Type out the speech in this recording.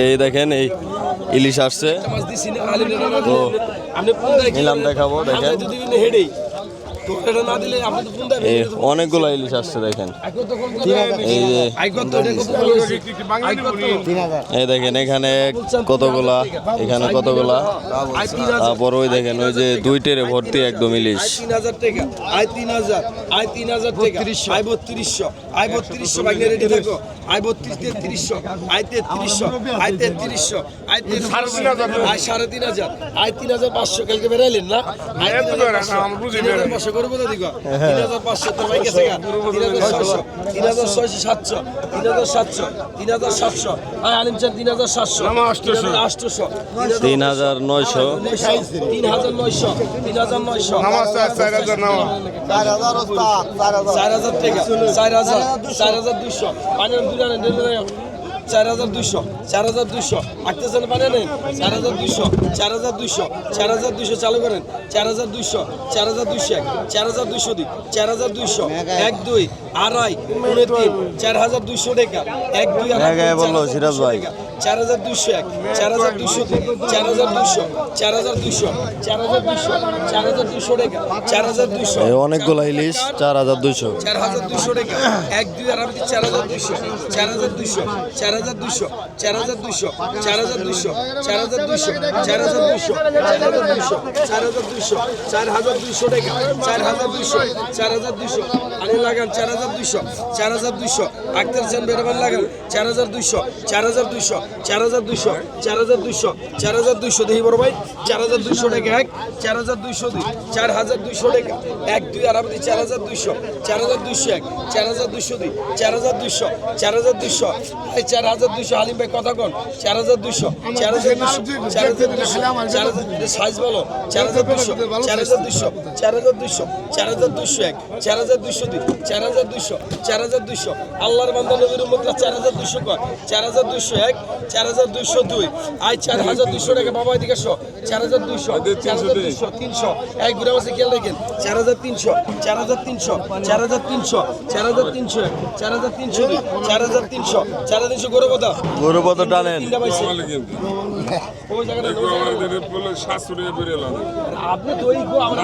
এই দেখেন এই ইলিশ আসছে। তো নিলাম দেখাবো দেখেন। অনেকগুলো ইলিশ আসছে দেখেন। এই যে এই দেখেন এখানে কতগুলা এখানে কতগুলা? তারপর ওই দেখেন ওই যে দুই টেরে ভর্তি একদম ইলিশ। আই তিন হাজার টাকা আই তিন হাজার আই তিন হাজার টাকা আই বত্রিশশো আই বত্রিশশো বাইনে রেডি থাকো। আই বত্রিশ তেত্রিশশো আই তেত্রিশশো আই তেত্রিশশো আই তেত্রিশশো। সাড়ে তিন হাজার আই তিন হাজার পাঁচশো কালকে বেরাইলেন না? পাঁচশো। তিন হাজার পাঁচশো করব তো দিগো তিন হাজার পাঁচশো তো ভাই গেছে গা তিন হাজার ছয়শো তিন হাজার ছয়শো সাতশো তিন হাজার সাতশো তিন হাজার সাতশো আই আলিম চান তিন হাজার সাতশো আটশোশো তিন হাজার নয়শো তিন হাজার নয়শো তিন হাজার নয়শো চার হাজার টাকা চার হাজার চার হাজার দুইশো পানির দুই আনেন দেড় দেড় চার হাজার দুইশো চার হাজার দুইশো আটতেছেন পানি নেন চার হাজার দুইশো চার হাজার দুইশো চার হাজার দুইশো চালু করেন চার হাজার দুইশো চার হাজার দুইশো এক চার হাজার দুইশো দুই চার হাজার দুইশো এক দুই আড়াই পৌনে তিন চার হাজার দুইশো টাকা এক দুই আড়াই বলল সিরাজ ভাই। চার হাজার দুইশো এক চার হাজার দুইশো দুই চার হাজার দুইশো চার হাজার দুইশো চার হাজার দুইশো চার হাজার টাকা চার হাজার দুইশো এই অনেকগুলো ইলিশ চার হাজার দুইশো চার হাজার দুইশো টাকা এক দুই আর আমি চার হাজার দুইশো চার হাজার দুইশো চার হাজার দুইশো চার হাজার দুইশো চার হাজার দুইশো চার হাজার দুইশো চার হাজার দুইশো চার হাজার দুইশো চার হাজার দুইশো চার হাজার দুইশো টাকা চার হাজার দুইশো চার হাজার দুইশো আনি লাগান চার হাজার দুইশো চার হাজার দুইশো আক্তার সেন বেরোবার লাগান চার হাজার দুইশো চার হাজার দুইশো চার হাজার দুইশো চার হাজার দুইশো চার হাজার দুইশো দেখি বড় ভাই চার হাজার দুইশো টাকা এক চার হাজার দুইশো দুই চার হাজার দুইশো টাকা এক দুই আর আপনি চার হাজার দুইশো চার হাজার দুইশো এক চার হাজার দুইশো দুই চার হাজার দুইশো চার হাজার দুইশো চার হাজার দুইশো আলিম ভাই কথা কন চার হাজার দুইশো চার হাজার দুইশো চার হাজার দুইশো চার হাজার সাইজ বলো চার হাজার দুইশো চার হাজার দুইশো চার হাজার দুইশো চার হাজার দুইশো এক চার হাজার দুইশো দুই চার হাজার দুইশো চার হাজার দুইশো আল্লাহর বান্দা নবীর উম্মতরা চার হাজার দুইশো কর চার হাজার দুইশো এক চার হাজার দুইশো দুই আই চার হাজার দুইশো টাকা বাবা এদিকে শো চার হাজার দুইশো চার হাজার দুইশো তিনশো এক ঘুরে বসে খেয়াল রাখেন চার হাজার তিনশো চার হাজার তিনশো চার হাজার তিনশো চার হাজার তিনশো চার হাজার তিনশো দুই চার হাজার তিনশো চার হাজার তিনশো গরু কথা টানেন ওই জায়গাটা ওই জায়গাটা। শাশুড়ি বেরিয়ে আপনি তো ওই গো আমরা